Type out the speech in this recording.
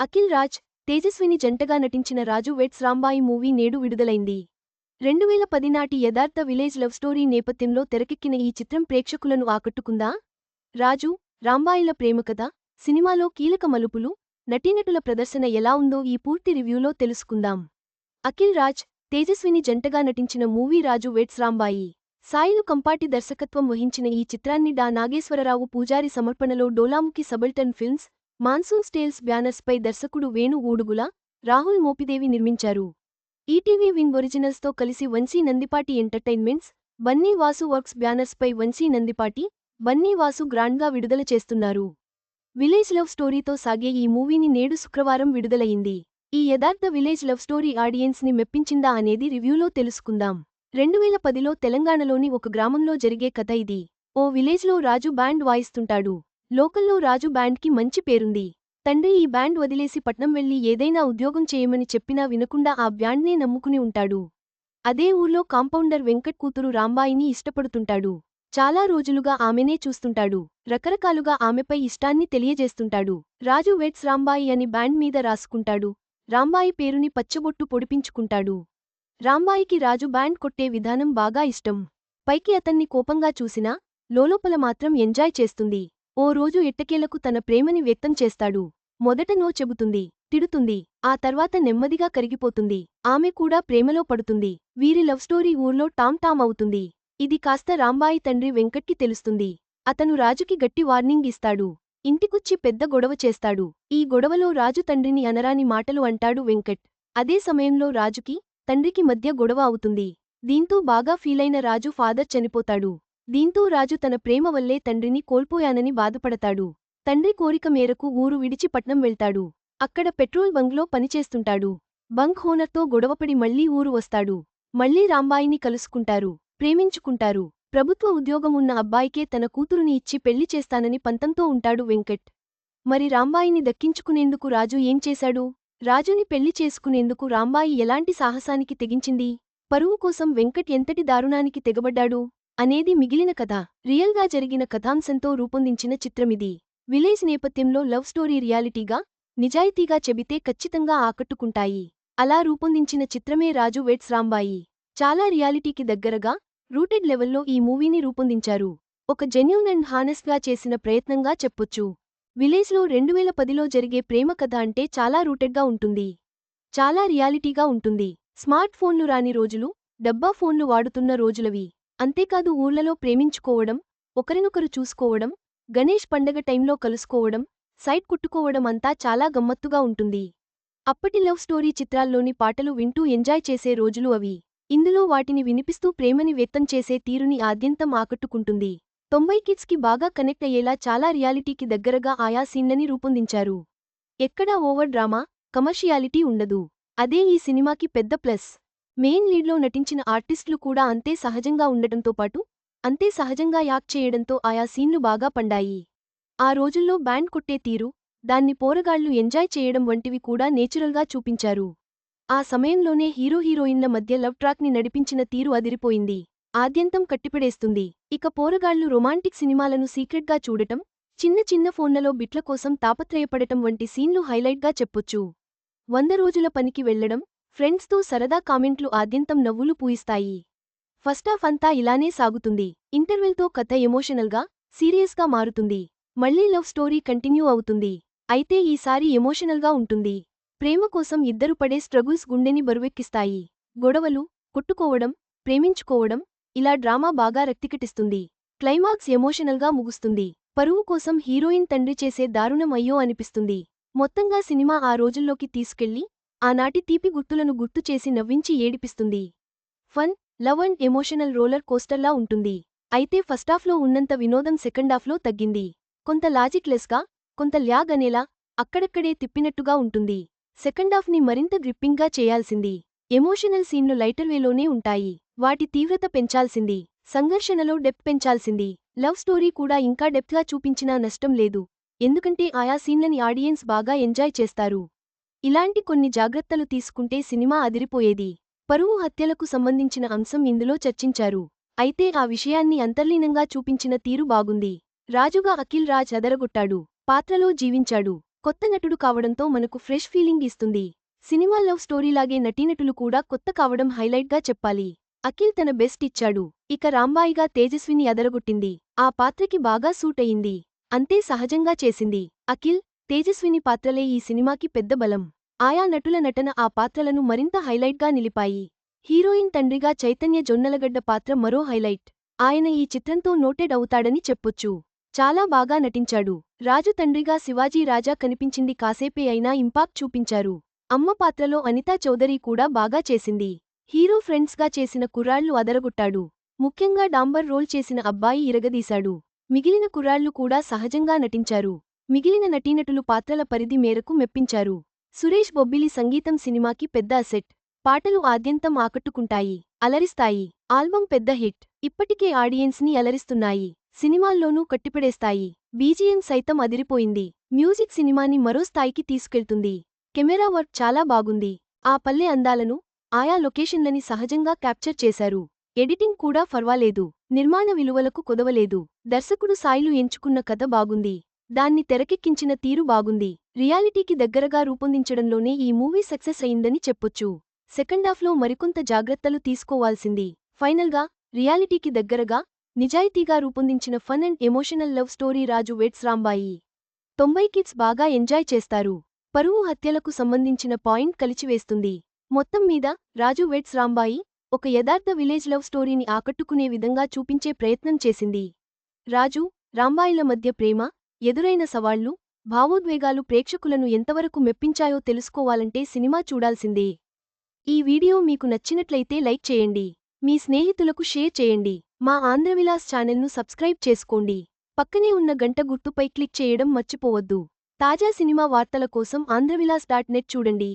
అఖిల్ రాజ్ తేజస్విని జంటగా నటించిన రాజు weds Rambai movie నేడు విడుదలైంది. రెండువేల పది నాటి యథార్థ విలేజ్ లవ్ స్టోరీ నేపథ్యంలో తెరకెక్కిన ఈ చిత్రం ప్రేక్షకులను ఆకట్టుకుందా? రాజు రాంబాయిల ప్రేమకథ సినిమాలో కీలక మలుపులు నటీనటుల ప్రదర్శన ఎలా ఉందో ఈ పూర్తి రివ్యూలో తెలుసుకుందాం. అఖిల్ రాజ్ తేజస్విని జంటగా నటించిన మూవీ రాజు వెట్స్ రాంబాయి. సాయిలు కంపాటి దర్శకత్వం వహించిన ఈ చిత్రాన్ని డా నాగేశ్వరరావు పూజారి సమర్పణలో డోలాముఖి సబల్టన్ ఫిల్మ్స్ మాన్సూన్ స్టేల్స్ బ్యానర్స్పై దర్శకుడు వేణు ఊడుగుల రాహుల్ మోపిదేవి నిర్మించారు. ఈటీవీ విన్ ఒరిజినల్స్తో కలిసి వంశీ నందిపాటి ఎంటర్టైన్మెంట్స్ బన్నీ వాసు వర్క్స్ బ్యానర్స్పై వంశీ నందిపాటి బన్నీ వాసు గ్రాండ్గా విడుదల చేస్తున్నారు. విలేజ్ లవ్ స్టోరీతో సాగే ఈ మూవీని నేడు శుక్రవారం విడుదలయింది ఈ యథార్థ విలేజ్ లవ్ స్టోరీ ఆడియన్స్ని మెప్పించిందా అనేది రివ్యూలో తెలుసుకుందాం. రెండువేల పదిలో తెలంగాణలోని ఒక గ్రామంలో జరిగే కథ ఇది. ఓ విలేజ్లో రాజు బ్యాండ్ వాయిస్తుంటాడు. లోకల్లో రాజు బ్యాండ్కి మంచి పేరుంది. తండ్రి ఈ బ్యాండ్ వదిలేసి పట్నం వెళ్ళి ఏదైనా ఉద్యోగం చేయమని చెప్పినా వినకుండా ఆ బ్యాండ్నే నమ్ముకుని ఉంటాడు. అదే ఊర్లో కాంపౌండర్ వెంకట్ కూతురు రాంబాయిని ఇష్టపడుతుంటాడు. చాలా రోజులుగా ఆమెనే చూస్తుంటాడు. రకరకాలుగా ఆమెపై ఇష్టాన్ని తెలియజేస్తుంటాడు. రాజు వెట్స్ రాంబాయి అని బ్యాండ్ మీద రాసుకుంటాడు. రాంబాయి పేరుని పచ్చబొట్టు పొడిపించుకుంటాడు. రాంబాయికి రాజు బ్యాండ్ కొట్టే విధానం బాగా ఇష్టం. పైకి అతన్ని కోపంగా చూసినా లోలోపల మాత్రం ఎంజాయ్ చేస్తుంది. ఓ రోజు ఎట్టకేలకు తన ప్రేమని వ్యక్తం చేస్తాడు. మొదట నో చెబుతుంది తిడుతుంది ఆ తర్వాత నెమ్మదిగా కరిగిపోతుంది. ఆమె కూడా ప్రేమలో పడుతుంది. వీరి లవ్ స్టోరీ ఊర్లో టామ్ టామ్ అవుతుంది. ఇది కాస్త రాంబాయి తండ్రి వెంకట్కి తెలుస్తుంది. అతను రాజుకి గట్టి వార్నింగ్ ఇస్తాడు. ఇంటికొచ్చి పెద్ద గొడవ చేస్తాడు. ఈ గొడవలో రాజు తండ్రిని అనరాని మాటలు అంటాడు వెంకట్. అదే సమయంలో రాజుకి తండ్రికి మధ్య గొడవ అవుతుంది. దీంతో బాగా ఫీలైన రాజు ఫాదర్ చనిపోతాడు. దీంతో రాజు తన ప్రేమ వల్లే తండ్రిని కోల్పోయానని బాధపడతాడు. తండ్రి కోరిక మేరకు ఊరు విడిచి పట్నం వెళ్తాడు. అక్కడ పెట్రోల్ బంక్లో పనిచేస్తుంటాడు. బంక్ హోనర్తో గొడవపడి మళ్ళీ ఊరు వస్తాడు. మళ్ళీ రాంబాయిని కలుసుకుంటారు ప్రేమించుకుంటారు. ప్రభుత్వ ఉద్యోగం ఉన్న అబ్బాయికే తన కూతురుని ఇచ్చి పెళ్ళి చేస్తానని పంతంతో ఉంటాడు వెంకట్. మరి రాంబాయిని దక్కించుకునేందుకు రాజు ఏం చేశాడు? రాజుని పెళ్ళి చేసుకునేందుకు రాంబాయి ఎలాంటి సాహసానికి తెగించింది? పరువు కోసం వెంకట్ ఎంతటి దారుణానికి తెగబడ్డాడు? అనేది మిగిలిన కథ. రియల్గా జరిగిన కథాంశంతో రూపొందించిన చిత్రమిది. విలేజ్ నేపథ్యంలో లవ్ స్టోరీ రియాలిటీగా నిజాయితీగా చెబితే ఖచ్చితంగా ఆకట్టుకుంటాయి. అలా రూపొందించిన చిత్రమే రాజు వెట్స్ రాంబాయి. చాలా రియాలిటీకి దగ్గరగా రూటెడ్ లెవెల్లో ఈ మూవీని రూపొందించారు. ఒక జెన్యూన్ అండ్ హానెస్ట్గా చేసిన ప్రయత్నంగా చెప్పొచ్చు. విలేజ్లో రెండువేల పదిలో జరిగే ప్రేమ కథ అంటే చాలా రూటెడ్గా ఉంటుంది. చాలా రియాలిటీగా ఉంటుంది. స్మార్ట్ ఫోన్లు రాని రోజులు డబ్బా ఫోన్లు వాడుతున్న రోజులవి. అంతేకాదు ఊర్లలో ప్రేమించుకోవడం ఒకరినొకరు చూసుకోవడం గణేష్ పండగ టైంలో కలుసుకోవడం సైట్ కుట్టుకోవడం అంతా చాలా గమ్మత్తుగా ఉంటుంది. అప్పటి లవ్ స్టోరీ చిత్రాల్లోని పాటలు వింటూ ఎంజాయ్ చేసే రోజులు అవి. ఇందులో వాటిని వినిపిస్తూ ప్రేమని వ్యక్తం చేసే తీరుని ఆద్యంతం ఆకట్టుకుంటుంది. తొంభై కిడ్స్కి బాగా కనెక్ట్ అయ్యేలా చాలా రియాలిటీకి దగ్గరగా ఆయా సీన్లని రూపొందించారు. ఎక్కడా ఓవర్ డ్రామా కమర్షియాలిటీ ఉండదు. అదే ఈ సినిమాకి పెద్ద ప్లస్. మెయిన్ లీడ్లో నటించిన ఆర్టిస్టులు కూడా అంతే సహజంగా ఉండటంతో పాటు అంతే సహజంగా యాక్ట్ చేయడంతో ఆయా సీన్లు బాగా పండాయి. ఆ రోజుల్లో బ్యాండ్ కొట్టే తీరు దాన్ని పోరగాళ్ళు ఎంజాయ్ చేయడం వంటివి కూడా నేచురల్గా చూపించారు. ఆ సమయంలోనే హీరో హీరోయిన్ల మధ్య లవ్ ట్రాక్ని నడిపించిన తీరు అదిరిపోయింది. ఆద్యంతం కట్టిపడేస్తుంది. ఇక పోరగాళ్ళు రొమాంటిక్ సినిమాలను సీక్రెట్గా చూడటం చిన్న చిన్న ఫోన్లలో బిట్ల కోసం తాపత్రయపడటం వంటి సీన్లు హైలైట్గా చెప్పొచ్చు. వంద రోజుల పనికి వెళ్ళడం ఫ్రెండ్స్తో సరదా కామెంట్లు ఆద్యంతం నవ్వులు పూయిస్తాయి. ఫస్టాఫ్ అంతా ఇలానే సాగుతుంది. ఇంటర్వెల్తో కథ ఎమోషనల్గా సీరియస్గా మారుతుంది. మళ్ళీ లవ్ స్టోరీ కంటిన్యూ అవుతుంది. అయితే ఈసారి ఎమోషనల్గా ఉంటుంది. ప్రేమ కోసం ఇద్దరు పడే స్ట్రగుల్స్ గుండెని బరువెక్కిస్తాయి. గొడవలు కొట్టుకోవడం ప్రేమించుకోవడం ఇలా డ్రామా బాగా రక్తికటిస్తుంది. క్లైమాక్స్ ఎమోషనల్గా ముగుస్తుంది. పరువు కోసం హీరోయిన్ తండ్రి చేసే దారుణం అయ్యో అనిపిస్తుంది. మొత్తంగా సినిమా ఆ రోజుల్లోకి తీసుకెళ్ళి ఆనాటి తీపి గుర్తులను గుర్తు చేసి నవ్వించి ఏడిపిస్తుంది. Fun love and emotional roller కోస్టర్లా ఉంటుంది. అయితే ఫస్టాఫ్లో ఉన్నంత వినోదం సెకండాఫ్లో తగ్గింది. కొంత లాజిక్లెస్గా కొంత ల్యాగ్ అనేలా అక్కడక్కడే తిప్పినట్టుగా ఉంటుంది. సెకండాఫ్ని మరింత గ్రిప్పింగ్గా చేయాల్సింది. ఎమోషనల్ సీన్లు లైటర్ వేలోనే ఉంటాయి. వాటి తీవ్రత పెంచాల్సింది. సంఘర్షణలో డెప్త్ పెంచాల్సింది. లవ్ స్టోరీ కూడా ఇంకా డెప్త్గా చూపించినా నష్టం లేదు. ఎందుకంటే ఆయా సీన్లని ఆడియన్స్ బాగా ఎంజాయ్ చేస్తారు. ఇలాంటి కొన్ని జాగ్రత్తలు తీసుకుంటే సినిమా అదిరిపోయేది. పరువు హత్యలకు సంబంధించిన అంశం ఇందులో చర్చించారు. అయితే ఆ విషయాన్ని అంతర్లీనంగా చూపించిన తీరు బాగుంది. రాజుగా అఖిల్ రాజ్ అదరగొట్టాడు. పాత్రలో జీవించాడు. కొత్త నటుడు కావడంతో మనకు ఫ్రెష్ ఫీలింగ్ ఇస్తుంది. సినిమా లవ్ స్టోరీలాగే నటీనటులు కూడా కొత్త కావడం హైలైట్గా చెప్పాలి. అఖిల్ తన బెస్ట్ ఇచ్చాడు. ఇక రాంబాయిగా తేజస్విని అదరగొట్టింది. ఆ పాత్రకి బాగా సూట్ అయింది అంతే సహజంగా చేసింది. అఖిల్ తేజస్విని పాత్రలే ఈ సినిమాకి పెద్ద బలం. ఆయా నటుల నటన ఆ పాత్రలను మరింత హైలైట్గా నిలిపాయి. హీరోయిన్ తండ్రిగా చైతన్య జొన్నలగడ్డ పాత్ర మరో హైలైట్. ఆయన ఈ చిత్రంతో నోటెడ్ అవుతాడని చెప్పొచ్చు. చాలా బాగా నటించాడు. రాజు తండ్రిగా శివాజీ రాజా కనిపించింది కాసేపే అయినా ఇంపాక్ట్ చూపించారు. అమ్మ పాత్రలో అనితా చౌదరి కూడా బాగా చేసింది. హీరో ఫ్రెండ్స్గా చేసిన కుర్రాళ్ళు అదరగొట్టాడు. ముఖ్యంగా డాంబర్ రోల్ చేసిన అబ్బాయి ఇరగదీశాడు. మిగిలిన కుర్రాళ్ళు కూడా సహజంగా నటించారు. మిగిలిన నటీనటులు పాత్రల పరిధి మేరకు మెప్పించారు. సురేష్ బొబ్బిలి సంగీతం సినిమాకి పెద్ద అసెట్. పాటలు ఆద్యంతం ఆకట్టుకుంటాయి అలరిస్తాయి. ఆల్బం పెద్ద హిట్. ఇప్పటికే ఆడియన్స్ని అలరిస్తున్నాయి. సినిమాల్లోనూ కట్టిపడేస్తాయి. బీజిఎం సైతం అదిరిపోయింది. మ్యూజిక్ సినిమాని మరో స్థాయికి తీసుకెళ్తుంది. కెమెరా వర్క్ చాలా బాగుంది. ఆ పల్లె అందాలను ఆయా లొకేషన్లని సహజంగా క్యాప్చర్ చేశారు. ఎడిటింగ్ కూడా ఫర్వాలేదు. నిర్మాణ విలువలకు కొదవలేదు. దర్శకుడు సాయిలు ఎంచుకున్న కథ బాగుంది. దాన్ని తెరకెక్కించిన తీరు బాగుంది. రియాలిటీకి దగ్గరగా రూపొందించడంలోనే ఈ మూవీ సక్సెస్ అయిందని చెప్పొచ్చు. సెకండాఫ్లో మరికొంత జాగ్రత్తలు తీసుకోవాల్సింది. ఫైనల్గా రియాలిటీకి దగ్గరగా నిజాయితీగా రూపొందించిన fun and emotional love story Raju weds Rambai. తొంభై కిడ్స్ బాగా ఎంజాయ్ చేస్తారు. పరువు హత్యలకు సంబంధించిన పాయింట్ కలిచివేస్తుంది. మొత్తం మీద రాజు వెట్స్ రాంబాయి ఒక యథార్థ విలేజ్ లవ్ స్టోరీని ఆకట్టుకునే విధంగా చూపించే ప్రయత్నం చేసింది. రాజు రాంబాయిల మధ్య ప్రేమ ఎదురైన సవాళ్ళు భావోద్వేగాలు ప్రేక్షకులను ఎంతవరకు మెప్పించాయో తెలుసుకోవాలంటే సినిమా చూడాల్సిందే. ఈ వీడియో మీకు నచ్చినట్లయితే లైక్ చేయండి. మీ స్నేహితులకు షేర్ చేయండి. మా ఆంధ్రవిలాస్ ఛానల్ను సబ్స్క్రైబ్ చేసుకోండి. పక్కనే ఉన్న గంట గుర్తుపై క్లిక్ చేయడం మర్చిపోవద్దు. తాజా సినిమా వార్తల కోసం ఆంధ్రవిలాస్ డాట్ నెట్ చూడండి.